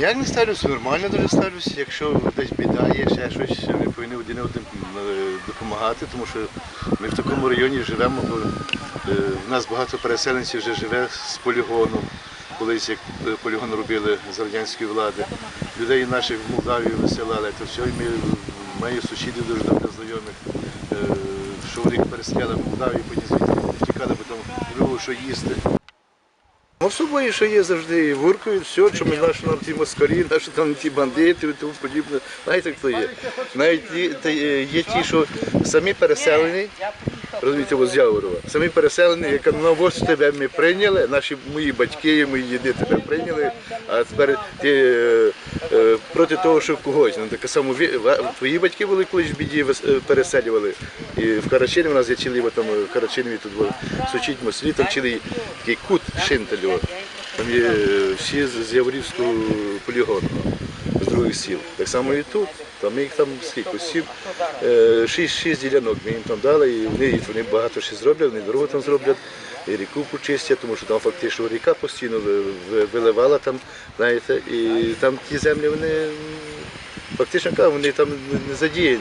ніяк не ставлюся, нормально дуже ставлюся. Якщо десь біда є, ще щось, ми повинні один одним е, допомагати, тому що ми в такому районі живемо. бо, е, В нас багато переселенців вже живе з полігону. Колись як е, полігон робили з радянської влади. Людей наших в Молдавію виселяли, то все, і ми маю сусідів дуже добре знайомих, що вони переселяли в Молдавію, потім звідти втікали, там було що їсти. Ну, в собою, що є завжди гуркають, все, що ми наші нам ті москалі, наші там ті бандити і тому подібне. Знаєте, хто є? Навіть є ті, що самі переселені, розумієте, з Яворова, самі переселені, яка на ось тебе ми прийняли, наші мої батьки, мої діди тебе прийняли, а тепер ти е, е, проти того, що когось. Ну, таке само твої батьки були колись в біді е, переселювали. І в Карачині у нас цілий бо там в Карачині тут було, сучить мослі, там цілий такий кут Шинтельова. Там є всі з Яворівського полігону, других сіл. Так само і тут. Там їх там скільки, сім, е, шість, шість ділянок ми їм там дали, і вони, вони багато ще зроблять, вони дорогу там зроблять, і ріку почистять, тому що там фактично ріка постійно ви- ви- виливала там, знаєте, і там ті землі вони фактично вони там не задіяні.